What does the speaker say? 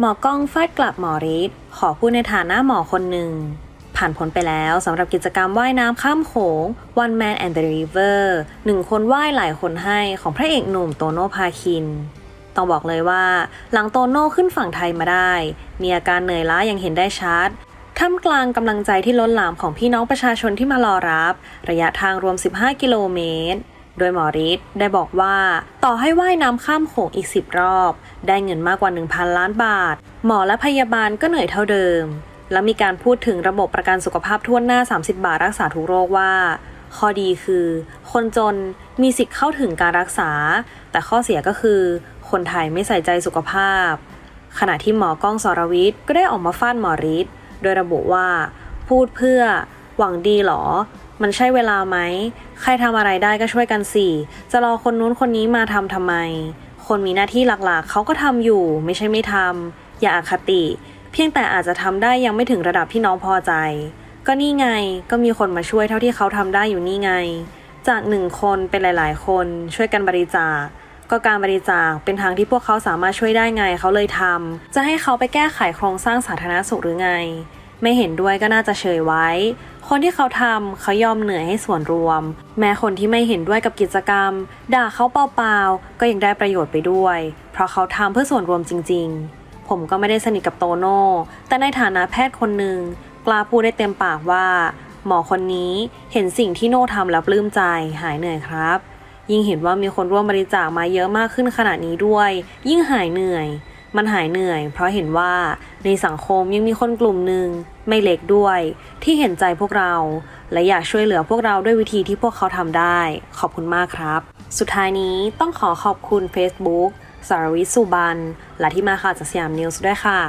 หมอกล้องฟาดกลับหมอฤทธิ์ขอพูดในฐานะหมอคนหนึ่ง ผ่านพ้นไปแล้วสำหรับกิจกรรมว่ายน้ำข้ามโขง One Man and the River หนึ่งคนว่ายหลายคนให้ของพระเอกหนุ่มโตโน่พาคิน ต้องบอกเลยว่า หลังโตโน่ขึ้นฝั่งไทยมาได้ มีอาการเหนื่อยล้าอย่างเห็นได้ชัดท่ามกลางกำลังใจที่ล้นหลามของพี่น้องประชาชนที่มารอรับ ระยะทางรวม 15 กิโลเมตร โดยหมอฤทธิ์ได้บอกว่า ต่อให้ว่ายน้ำข้ามโขงอีก 10 รอบ ได้เงินมากกว่า 1,000 ล้านบาท หมอและพยาบาลก็เหนื่อยเท่าเดิม แล้วมีการพูดถึงระบบประกันสุขภาพทั่วหน้า 30 บาทรักษาทุกโรคว่า ข้อดีคือ คนจนมีสิทธิ์เข้าถึงการรักษา แต่ข้อเสียก็คือ คนไทยไม่ใส่ใจสุขภาพ ขณะที่หมอก้องสรวิทย์ก็ได้ออกมาฟาดหมอฤทธิ์โดยระบุว่า พูดเพื่อหวังดีหรอ มันใช่เวลาไหม ใครทำอะไรได้ก็ช่วยกันสิ จะรอคนนู้นคนนี้มาทำทำไม คนมีหน้าที่หลักๆ เขาก็ทำอยู่ ไม่ใช่ไม่ทำ อย่าอาคติ เพียงแต่อาจจะทำได้ยังไม่ถึงระดับที่น้องพอใจ ก็นี่ไง ก็มีคนมาช่วยเท่าที่เขาทำได้อยู่นี่ไง จากหนึ่งคนเป็นหลาย ๆ คน ช่วยกันบริจาคก็การบริจาคเป็นทางที่พวกเขาสามารถช่วยได้ไงเขาเลยทำจะให้เขาไปแก้ไขโครงสร้างสาธารณสุขหรือไง ไม่เห็นด้วยก็น่าจะเฉยไว้ คนที่เขาทำเขายอมเหนื่อยให้ส่วนรวม แม้คนที่ไม่เห็นด้วยกับกิจกรรม ด่าเขาเปล่าๆก็ยังได้ประโยชน์ไปด้วย เพราะเขาทำเพื่อส่วนรวมจริง ๆ ผมก็ไม่ได้สนิทกับโตโน่ แต่ในฐานะแพทย์คนหนึ่งกล้าพูดได้เต็มปากว่า หมอคนนี้เห็นสิ่งที่โน่ทำแล้วปลื้มใจหายเหนื่อยครับยิ่งเห็นว่ามีคนร่วมบริจาคมาเยอะมากขึ้นขนาดนี้ด้วย ยิ่งหายเหนื่อย มันหายเหนื่อย เพราะเห็นว่าในสังคมยังมีคนกลุ่มหนึ่งไม่เล็กด้วย ที่เห็นใจพวกเรา และอยากช่วยเหลือพวกเราด้วยวิธีที่พวกเขาทำได้ ขอบคุณมากครับ สุดท้ายนี้ต้องขอขอบคุณ Facebook สารวิสุบัน และที่มาข่าวจากสยามนิวส์ด้วยค่ะ